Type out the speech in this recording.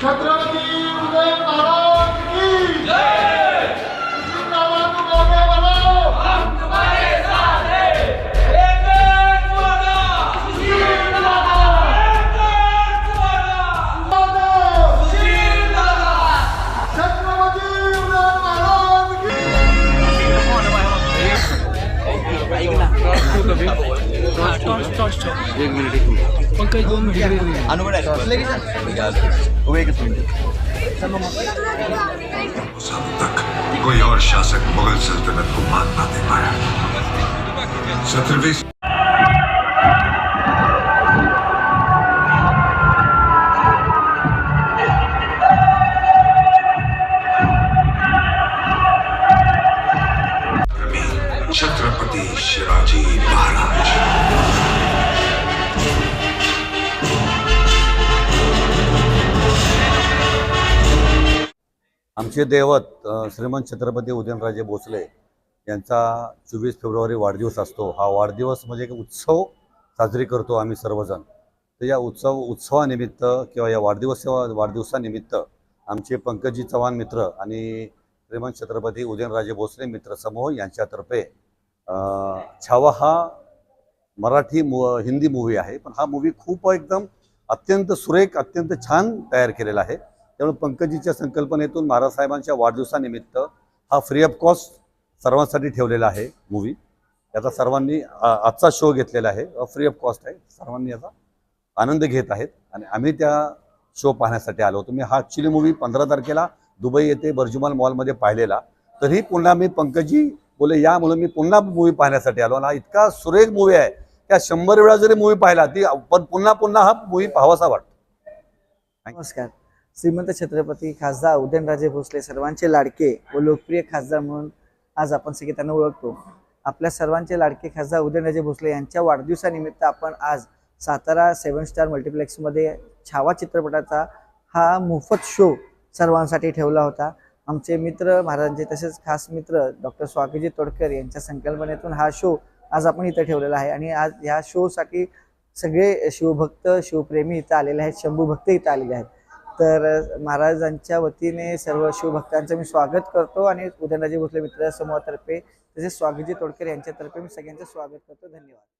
छत्रपती उदय महाराज तक कोई और शासक मुगल सल्तनत को मात ना दे पाया। सत्रहवीं आमचे दैवत श्रीमंत छत्रपती उदयनराजे भोसले यांचा चोवीस फेब्रुवारी वाढदिवस असतो. हा वाढदिवस म्हणजे एक उत्सव साजरी करतो आम्ही सर्वजण. तर या उत्सव उत्सवानिमित्त किंवा या वाढदिवस वाढदिवसानिमित्त आमचे पंकजी चव्हाण मित्र आणि श्रीमंत छत्रपती उदयनराजे भोसले मित्र समूह यांच्यातर्फे छावा हा मराठी मु हिंदी मूवी आहे. पण हा मूवी खूप एकदम अत्यंत सुरेख अत्यंत छान तयार केलेला आहे. त्यामुळे पंकजीच्या संकल्पनेतून महाराज साहेबांच्या वाढदिवसानिमित्त हा फ्री ऑफ कॉस्ट सर्वांसाठी ठेवलेला आहे मूवी याचा सर्वांनी आजचा शो घेतलेला आहे. फ्री ऑफ कॉस्ट आहे. सर्वांनी याचा आनंद घेत आहेत. आणि आम्ही त्या शो पाहण्यासाठी आलो. होतो मी हा ॲक्च्युली मूवी पंधरा तारखेला दुबई येथे बर्जुमाल मॉलमध्ये पाहिलेला. तरीही पुन्हा मी पंकजी बोले या म्हणून मी पुन्हा मूवी पाहण्यासाठी आलो. आणि हा इतका सुरेख मूवी आहे त्या शंभर वेळा जरी मूवी पाहिला ती पण पुन्हा पुन्हा हा मूवी पाहावासा वाटतो. नमस्कार. श्रीमंत छत्रपती खासदार उदयनराजे भोसले सर्वांचे लाडके व लोकप्रिय खासदार म्हणून आज आपण सगळे त्यांना ओळखतो. आपल्या सर्वांचे लाडके खासदार उदयनराजे भोसले यांच्या वाढदिवसानिमित्त आपण आज सातारा सेवन स्टार मल्टिप्लेक्समध्ये छावा चित्रपटाचा हा मोफत शो सर्वांसाठी ठेवला होता. आमचे मित्र महाराजांचे तसेच खास मित्र डॉक्टर स्वामीजी तोडकर यांच्या संकल्पनेतून हा शो आज आपण इथं ठेवलेला आहे आणि आज ह्या शोसाठी सगळे शिवभक्त शिवप्रेमी इथं आलेले आहेत शंभू भक्त इथं आलेले आहेत. तर महाराजांच्या वतीने सर्व शिवभक्तांचं मी स्वागत करतो आणि उदयनराजे भोसले मित्र समूहातर्फे तसेच स्वागतजी तोडकर यांच्यातर्फे मी सगळ्यांचं स्वागत करतो. धन्यवाद.